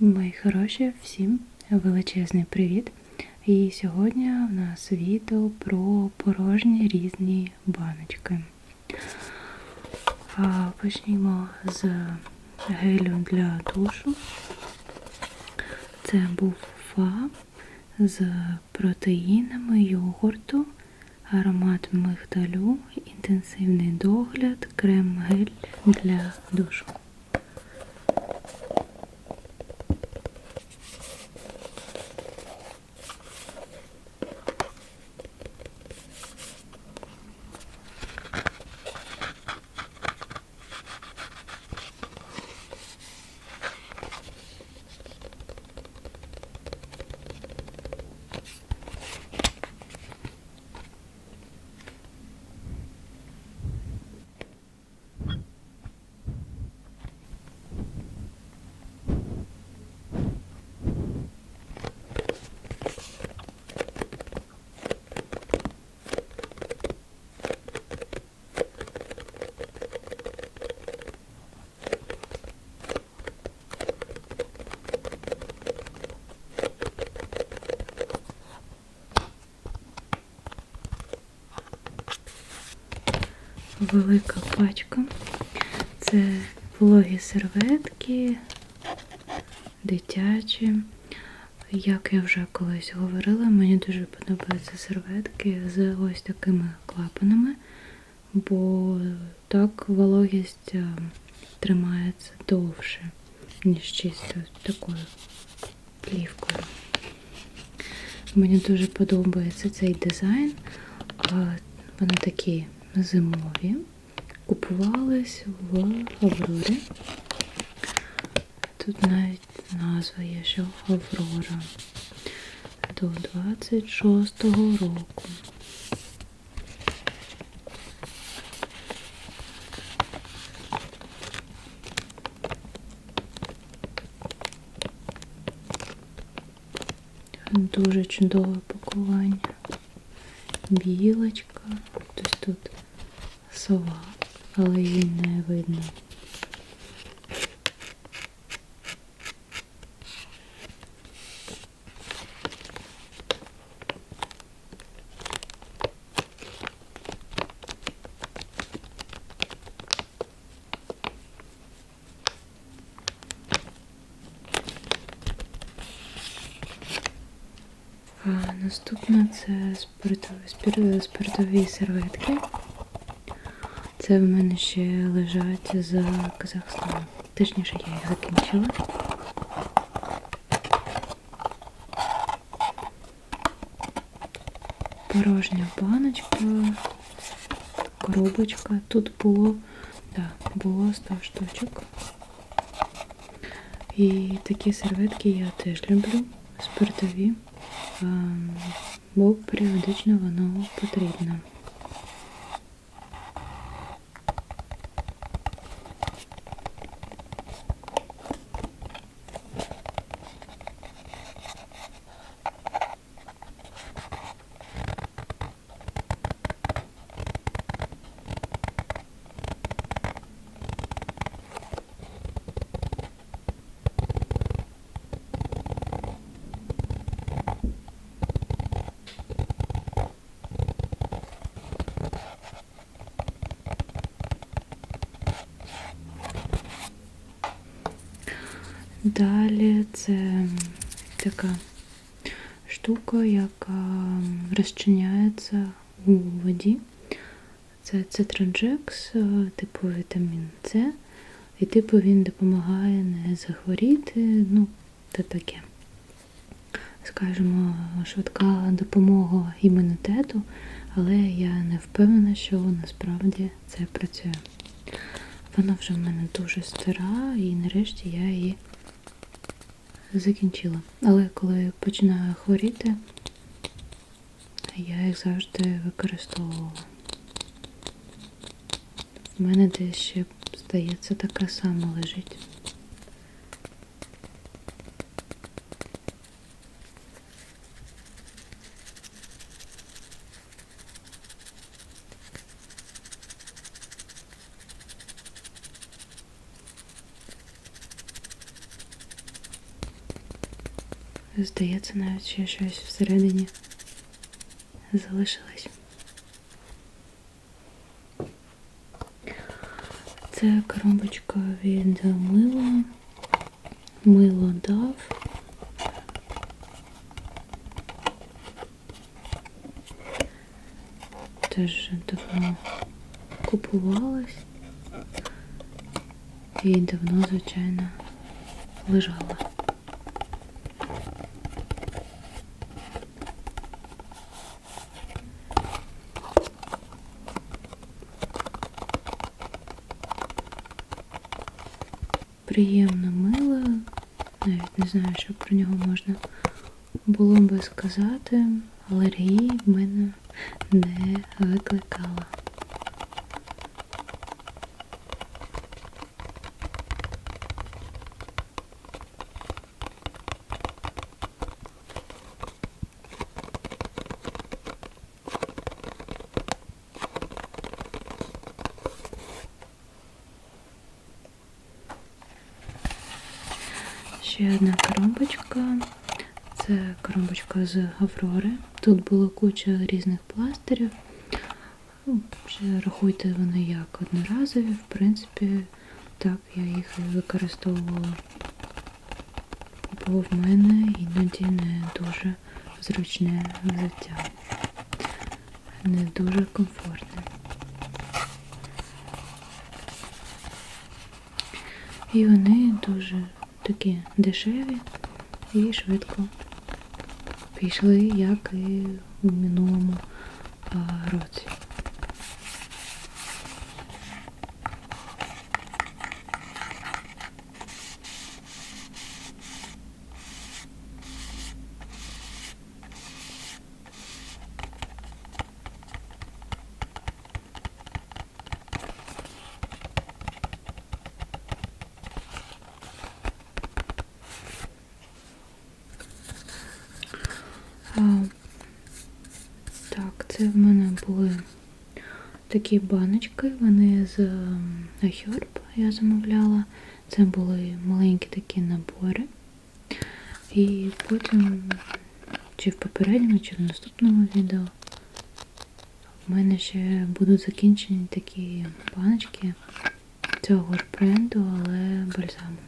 Мої хороші, всім величезний привіт! І сьогодні у нас відео про порожні різні баночки. А Почнімо з гелю для душу. Це був фа з протеїнами йогурту, аромат мигдалю, інтенсивний догляд, крем-гель для душу. Велика пачка. Це вологі серветки, дитячі. Як я вже колись говорила, мені дуже подобаються серветки з ось такими клапанами, бо так вологість е, тримається довше, ніж чисто такою плівкою. Мені дуже подобається цей дизайн. Вони такі зимові. Купувались в Аврорі. Тут навіть назва є, що Аврора до 26-го року. Дуже чудове пакування. Білочка. Ось тут сова, але її не видно. А наступне це спиртові, спиртові серветки. Це в мене ще лежать з Казахстану. Точніше, я їх закінчила. Порожня баночка, коробочка. Тут було, да, було 100 штучок. І такі серветки я теж люблю, спиртові, бо періодично воно потрібно. Далі це така штука, яка розчиняється у воді. Це цитронджекс, типу вітамін С. І типу він допомагає не захворіти, ну, та таке. Скажімо, швидка допомога імунітету, але я не впевнена, що насправді це працює. Вона вже в мене дуже стара, і нарешті я її закінчила. Але коли починаю хворіти, я їх завжди використовувала. У мене десь ще, здається, така сама лежить. Здається, навіть ще щось всередині залишилось. Це коробочка від мила. Мило дав. Теж давно купувалась і давно, звичайно, лежала. Приємне мило, навіть не знаю, що про нього можна було би сказати. Алергії в мене не викликала. Ще одна коробочка. Це коробочка з Аврори. Тут було куча різних пластирів. Ну, ще рахуйте вони як одноразові. В принципі, так я їх використовувала. Бо в мене іноді не дуже зручне взуття. Не дуже комфортне. І вони дуже такі дешеві і швидко пішли, як і в минулому році. А, так, це в мене були такі баночки, вони з ем, Herb я замовляла. Це були маленькі такі набори. І потім, чи в попередньому, чи в наступному відео, в мене ще будуть закінчені такі баночки цього ж бренду, але бальзаму.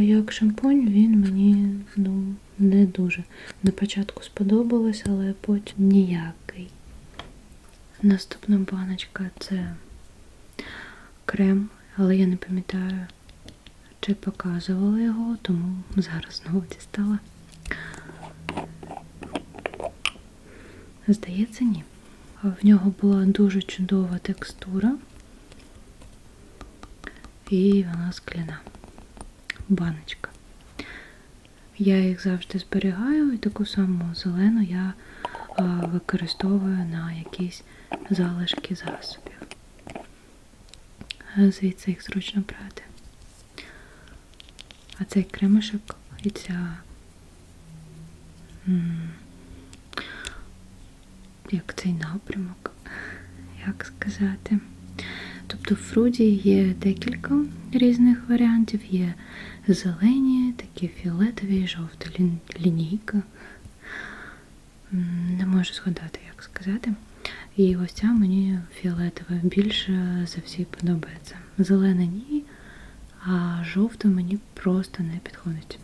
Як шампунь він мені ну, не дуже. На початку сподобалось, але потім ніякий. Наступна баночка це крем, але я не пам'ятаю, чи показувала його, тому зараз знову дістала. Здається, ні. В нього була дуже чудова текстура, і вона скляна баночка. Я їх завжди зберігаю і таку саму зелену я використовую на якісь залишки засобів. Звідси їх зручно брати. А цей кремишок і ця як цей напрямок, як сказати. Тобто в фруді є декілька різних варіантів. Є зелені, такі фіолетові, жовта лін- лінійка. Не можу згадати, як сказати. І ось ця мені фіолетова більше за всі подобається. Зелена ні, а жовта мені просто не підходить.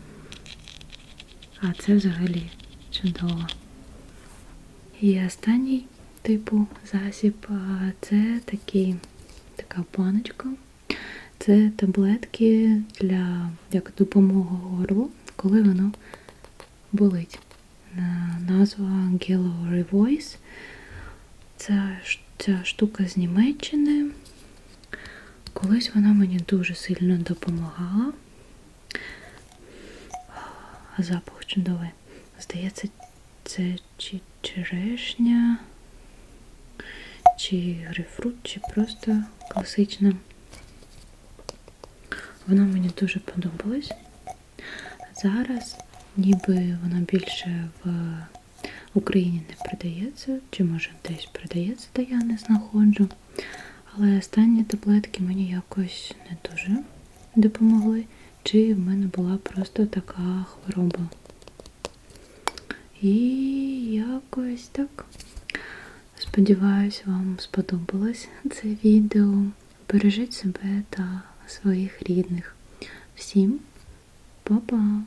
А це взагалі чудово. І останній типу засіб це такий, така баночка. Це таблетки для як допомога горлу, коли воно болить. Назва Gello Revoice. Ш- ця штука з Німеччини. Колись вона мені дуже сильно допомагала. Запах чудовий. Здається, це чи черешня, чи грейпфрут, чи просто класична. Вона мені дуже подобалась. Зараз ніби вона більше в Україні не продається, чи може десь продається, та я не знаходжу. Але останні таблетки мені якось не дуже допомогли, чи в мене була просто така хвороба. І якось так. Сподіваюсь, вам сподобалось це відео. Бережіть себе та своїх рідних. Всім па-па!